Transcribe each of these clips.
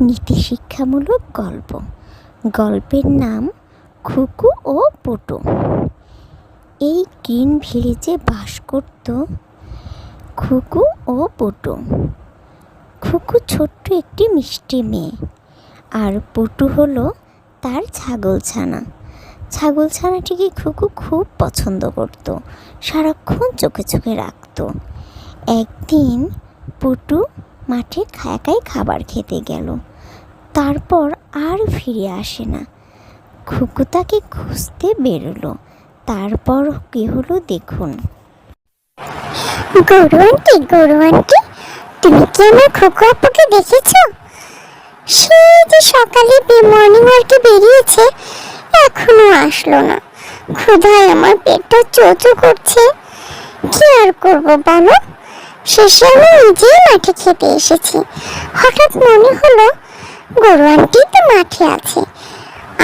নীতিশিক্ষামূলক গল্প। গল্পের নাম খুকু ও পটু। এই গ্রিন ভিলেজে বাস করত খুকু ও পটু। খুকু ছোট্ট একটি মিষ্টি মেয়ে আর পটু হলো তার ছাগলছানা। ছাগলছানাটিকে খুকু খুব পছন্দ করত, সারাক্ষণ চোখে চোখে রাখত। একদিন পটু মাঠে একাই খাবার খেতে গেল। তারপর আর ফিরে আসে না। খুকু তাকে খুঁজতে বেরোলো। তারপর কি হলো দেখুন। গরু আন্টি গরু আন্টি তুমি কি আমার খোকো আপুকে দেখেছ? সে যে সকালে মর্নিং ওয়ার্কে বেরিয়েছে, এখনও আসলো না। ক্ষুধায় আমার পেটটা চোচো করছে। কি আর করব বলো? শেষে আমি নিজেই মাঠে খেতে এসেছি। হঠাৎ মনে হলো গরু আন্টি তো মাঠে আছে।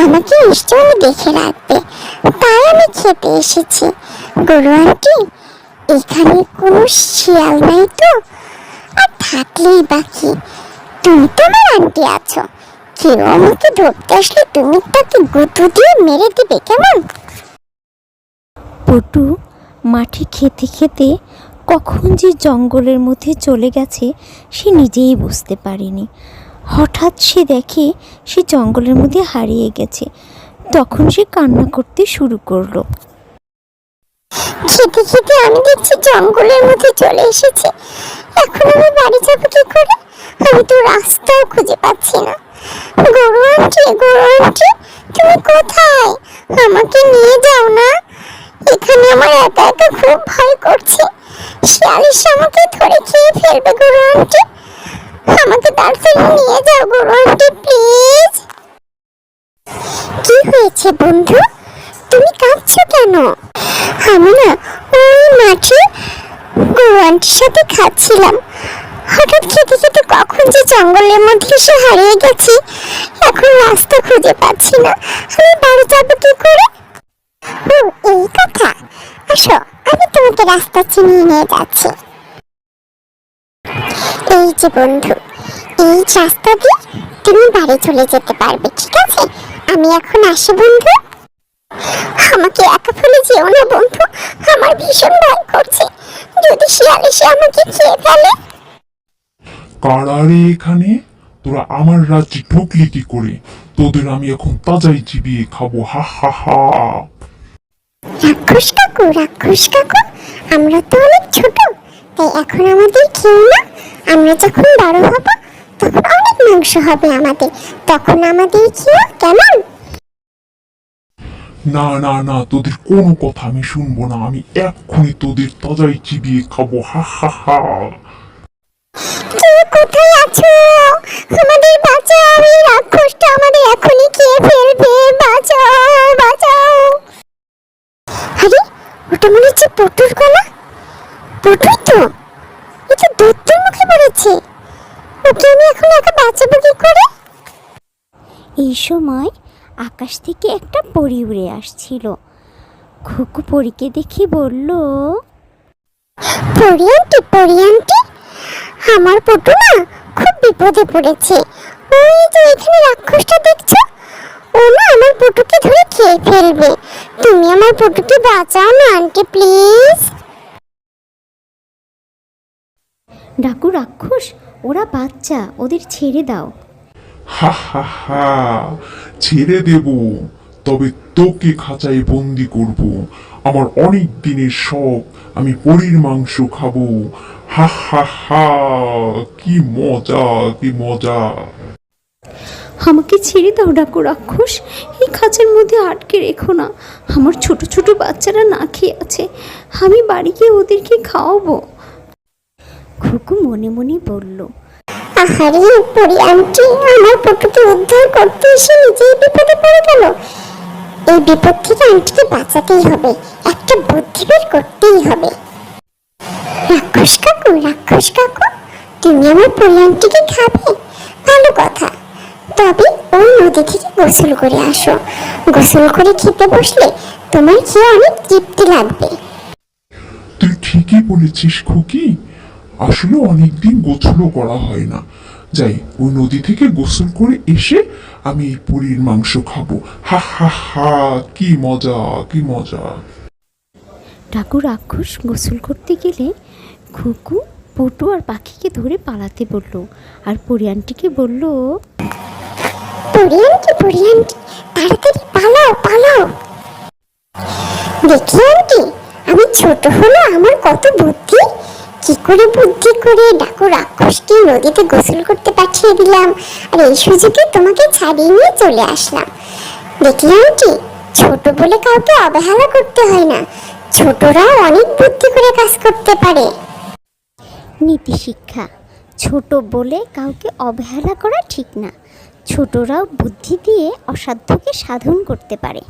আমাকে নিশ্চয়ই দেখে রাখবে। তাই আমি খেতে এসেছি। গরু আন্টি এখানে কোনো শিয়াল নাই তো? আর থাকলেই বাকি তুমি তো আমার আন্টি আছো। কেউ আমাকে ধরতে আসলে তুমি তাকে গুঁতো দিয়ে মেরে দিবে কেমন? পটু, মাঠে খেতে খেতে কখন যে জঙ্গলের মধ্যে চলে গেছে, সে নিজেই বুঝতে পারেনি। হঠাৎ সে দেখে সে জঙ্গলের মধ্যে হারিয়ে গেছে। তখন সে কান্না করতে শুরু করল। খেতে খেতে আমি দেখছি জঙ্গলের মধ্যে চলে এসেছি। এখন আমি বাড়ি যাব কি করে? আমি তো রাস্তাও খুঁজে পাচ্ছি না। গরু আন্টি গরু আন্টি তুমি কোথায়? আমাকে নিয়ে যাও না। এখানে আমার একা একা খুব ভয় করছে। শিয়াল এসে আমাকে ধরে খেয়ে ফেলবে গরু আন্টি আমাকে তাড়াতাড়ি নিয়ে যাও গরু আন্টি প্লিজ। কি হয়েছে বন্ধু? তুমি কাঁদছো কেন? আমি না ওই মাঠে গরু আন্টির সাথে খাচ্ছিলাম। হঠাৎ খেতে খেতে কখন যে জঙ্গলের মধ্যে এসে হারিয়ে গেছি, এখন রাস্তা খুঁজে পাচ্ছি না। আমি বাড়ি যাব কি করে? এই কথা। আসো, আমি তোমাকে রাস্তা চিনিয়ে নিয়ে যাচ্ছি। এই যে বন্ধু এই রাস্তা দিয়ে তুমি বাড়ি চলে যেতে পারবে ঠিক আছে? আমি এখন আসি বন্ধু। আমাকে একা ফেলে যেও না বন্ধু আমার ভীষণ ভয় করছে। যদি শিয়াল এসে আমাকে খেয়ে ফেলে। কারা রে এখানে? তোরা আমার রাজ্যে ঢুকলি কি করে। তোদের আমি এখন তাজাই চিবিয়ে খাব হা হা হা। রাক্ষস কাকু রাক্ষস কাকু আমরা তো অনেক ছোট তাই এখন আমাদের খেও না। আমরা যখন বড় হব তখন অনেক মাংস হবে আমাদের। তখন আমাদের খেও কেমন? না না না তোদের কোনো কথা আমি শুনব না। আমি এক্ষুনি তোদের তাজাই চিবিয়ে খাব হা হা হা। কোথায় আছো? আমাদের বাঁচাও এই রাক্ষসটা আমাদের এখনই খেয়ে ফেলবে বাঁচাও বাঁচাও আরে ওটা মনে হচ্ছে পটুর গলা পটুই তো এটা দত্তর মুখে পড়েছে ওকে আমি এখন একা বাঁচাবো কি করে? এই সময় আকাশ থেকে একটা পরি উড়ে আসছিল। খুকু পরীকে দেখে বলল পরিয়ান্টি পরিয়ান্টি আমার পটু না খুব বিপদে পড়েছে। ওই যে এখানে রাক্ষসটা দেখছ ও না আমার পটুকে ধরে খেয়ে ফেলবে। তুমি আমার পটুকে বাঁচাও না আন্টি প্লিজ। ডাকু রাক্ষস ওরা বাচ্চা ওদের ছেড়ে দাও। হা হা হা ছেড়ে দেব। তবে তোকে খাঁচায় বন্দি করব। আমার অনেক দিনের শখ আমি পরীর মাংস খাব। হা হা হা কি মজা কি মজা। আমাকে ছেড়ে দাও ডাকু রাক্ষস এই খাঁচার মধ্যে আটকে রেখো না। আমার ছোট ছোট বাচ্চারা না খেয়ে আছে আমি বাড়ি গিয়ে ওদেরকে খাওয়াবো। খুকু মনে মনে বলল আহারে পরি আন্টি আমার পটুকে উদ্ধার করতে এসে নিজেই বিপদে পড়ে গেল। এই বিপদ থেকে আন্টিকে বাঁচাতেই হবে একটা বুদ্ধি বের করতেই হবে। রাক্ষস কাকু রাক্ষস কাকু তুমি আমার পরি আন্টিকে খাবে? ভালো কথা। তবে ওই নদী থেকে গোসল করে আসো। গোসল করে খেতে বসলে তোমার খেয়ে অনেক তৃপ্তি লাগবে। তুই ঠিকই বলেছিস খুকি। আসলে অনেকদিন গোছলও করা হয় না। যাই ওই নদী থেকে গোসল করে এসে আমি এই পরীর মাংস খাব। হা হা হা কি মজা কি মজা। ঠাকুর রাক্ষস গোসল করতে গেলে খুকু পটু আর পাখিকে ধরে পালাতে বলল আর পরিয়ানটিকে বলল পরিয়ানটি পরিয়ানটি তাড়াতাড়ি পালাও পালাও। দেখি আন্টি আমি ছোট হলো আমার কত বুদ্ধি কি করে বুদ্ধি করে ডাকো রাক্ষসকে, নদীতে গোসল করতে পাঠিয়ে দিলাম। আর এই সুযোগে তোমাকে ছাড়িয়ে নিয়ে চলে আসলাম। দেখলি আন্টি ছোট বলে কাউকে অবহেলা করতে হয় না। ছোটরাও অনেক বুদ্ধি করে কাজ করতে পারে। নীতি শিক্ষা। ছোট বলে কাউকে অবহেলা করা ঠিক না। ছোটরাও বুদ্ধি দিয়ে অসাধ্যকে সাধন করতে পারে।